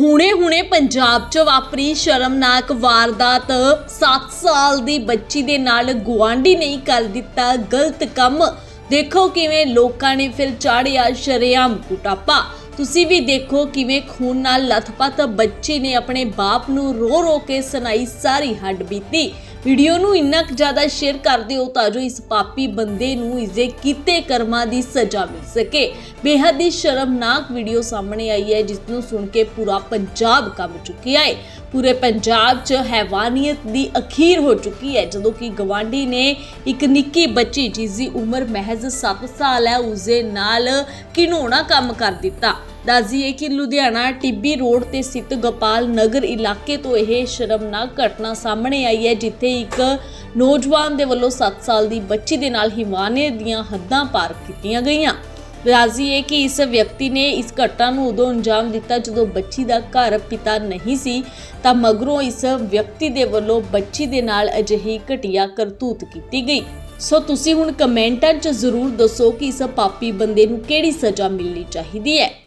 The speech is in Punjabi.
ਹੁਣੇ-ਹੁਣੇ ਪੰਜਾਬ 'ਚ ਵਾਪਰੀ ਸ਼ਰਮਨਾਕ ਵਾਰਦਾਤ। 7 ਸਾਲ ਦੀ ਬੱਚੀ ਦੇ ਨਾਲ ਗੁਆਂਢੀ ਨਹੀਂ ਕਰ ਦਿੱਤਾ ਗਲਤ ਕੰਮ। ਦੇਖੋ ਕਿਵੇਂ ਲੋਕਾਂ ਨੇ ਫਿਰ ਚਾੜਿਆ ਸ਼ਰੇਆਮ ਕੁਟਾਪਾ। ਤੁਸੀਂ ਵੀ ਦੇਖੋ ਕਿਵੇਂ ਖੂਨ ਨਾਲ ਲਥਪਥ ਬੱਚੀ ਨੇ ਆਪਣੇ ਬਾਪ ਨੂੰ ਰੋ ਰੋ ਕੇ ਸੁਣਾਈ ਸਾਰੀ ਹੱਡ ਬੀਤੀ। ਵੀਡੀਓ ਨੂੰ ਇੰਨਾ ਕੁ ਜ਼ਿਆਦਾ ਸ਼ੇਅਰ ਕਰ ਦਿਓ ਤਾਂ ਜੋ ਇਸ ਪਾਪੀ ਬੰਦੇ ਨੂੰ ਇਸਦੇ ਕੀਤੇ ਕਰਮਾਂ ਦੀ ਸਜ਼ਾ ਮਿਲ ਸਕੇ। ਬੇਹੱਦ ਹੀ ਸ਼ਰਮਨਾਕ ਵੀਡੀਓ ਸਾਹਮਣੇ ਆਈ ਹੈ, ਜਿਸ ਨੂੰ ਸੁਣ ਕੇ ਪੂਰਾ ਪੰਜਾਬ ਕੰਬ ਚੁੱਕਿਆ ਹੈ। ਪੂਰੇ ਪੰਜਾਬ 'ਚ ਹੈਵਾਨੀਅਤ ਦੀ ਅਖੀਰ ਹੋ ਚੁੱਕੀ ਹੈ, ਜਦੋਂ ਕਿ ਗਵਾਂਢੀ ਨੇ ਇੱਕ ਨਿੱਕੀ ਬੱਚੀ ਜਿਸ ਦੀ ਉਮਰ ਮਹਿਜ਼ 7 ਸਾਲ ਹੈ ਉਸ ਦੇ ਨਾਲ ਘਿਨੌਣਾ ਕੰਮ ਕਰ ਦਿੱਤਾ। ਦੱਸਦੀਏ ਕਿ ਲੁਧਿਆਣਾ ਟਿੱਬੀ ਰੋਡ ਤੇ ਸਥਿਤ ਗੋਪਾਲ ਨਗਰ ਇਲਾਕੇ ਤੋਂ ਇਹ ਸ਼ਰਮਨਾਕ ਘਟਨਾ ਸਾਹਮਣੇ ਆਈ ਹੈ, ਜਿੱਥੇ ਇੱਕ ਨੌਜਵਾਨ ਦੇ ਵੱਲੋਂ 7 ਸਾਲ ਦੀ ਬੱਚੀ ਦੇ ਨਾਲ ਹਿਮਾਨੇ ਦੀਆਂ ਹੱਦਾਂ ਪਾਰ ਕੀਤੀਆਂ ਗਈਆਂ। ਰਾਜ਼ੀ ਹੈ ਕਿ ਇਸ ਵਿਅਕਤੀ ਨੇ ਇਸ ਘਟਨਾ ਨੂੰ ਉਦੋਂ ਅੰਜਾਮ ਦਿੱਤਾ ਜਦੋਂ ਬੱਚੀ ਦਾ ਘਰ ਪਿਤਾ ਨਹੀਂ ਸੀ, ਤਾਂ ਮਗਰੋਂ ਇਸ ਵਿਅਕਤੀ ਦੇ ਵੱਲੋਂ ਬੱਚੀ ਦੇ ਨਾਲ ਅਜਿਹੀ ਘਟੀਆ ਕਰਤੂਤ ਕੀਤੀ ਗਈ। ਸੋ ਤੁਸੀਂ ਹੁਣ ਕਮੈਂਟਾਂ 'ਚ ਜ਼ਰੂਰ ਦੱਸੋ ਕਿ ਇਸ ਪਾਪੀ ਬੰਦੇ ਨੂੰ ਕਿਹੜੀ ਸਜ਼ਾ ਮਿਲਣੀ ਚਾਹੀਦੀ ਹੈ।